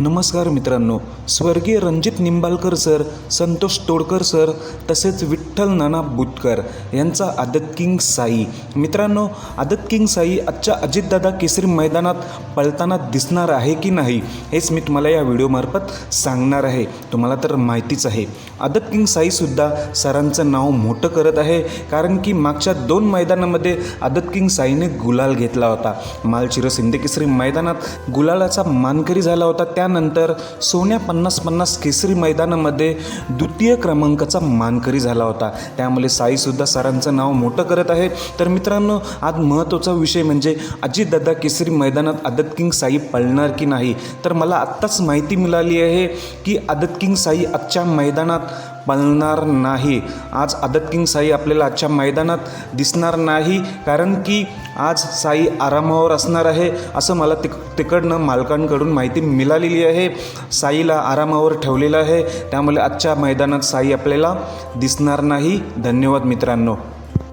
नमस्कार मित्रांनो. स्वर्गीय रणजित निंबाळकर सर संतोष तोडकर सर तसेच विठ्ठल नाना बुटकर यांचा आदत किंग साई. मित्रांनो आदत किंग साई आजच्या अजितदादा केसरी मैदानात पळताना दिसणार आहे की नाही हेच मी तुम्हाला या व्हिडिओमार्फत सांगणार आहे. तुम्हाला तर माहितीच आहे. आदत किंग साईसुद्धा सरांचं नाव मोठं करत आहे कारण की मागच्या दोन मैदानामध्ये आदत किंग साईने गुलाल घेतला होता. मालचिरं सिंधकेसरी मैदानात गुलालाचा मानकरी झाला होता. त्या त्यानंतर सोन्या पन्नास पन्नास केसरी मैदानामध्ये द्वितीय क्रमांकाचा मानकरी झाला होता. त्यामुळे साईसुद्धा सरांचं नाव मोठं करत आहे. तर मित्रांनो आज महत्त्वाचा विषय म्हणजे अजितदादा केसरी मैदानात आदत किंग साई पळणार की नाही? तर मला आत्ताच माहिती मिळाली आहे की आदत किंग साई आजच्या मैदानात पळणार नाही. आज आदत किंग साई आपल्याला आजच्या मैदानात दिसणार नाही कारण की आज साई आरामावर असणार आहे असं मला तिक तिकडनं मालकांकडून माहिती मिळालेली आहे. साईला आरामावर ठेवलेलं आहे. त्यामुळे आजच्या मैदानात साई आपल्याला दिसणार नाही. धन्यवाद मित्रांनो.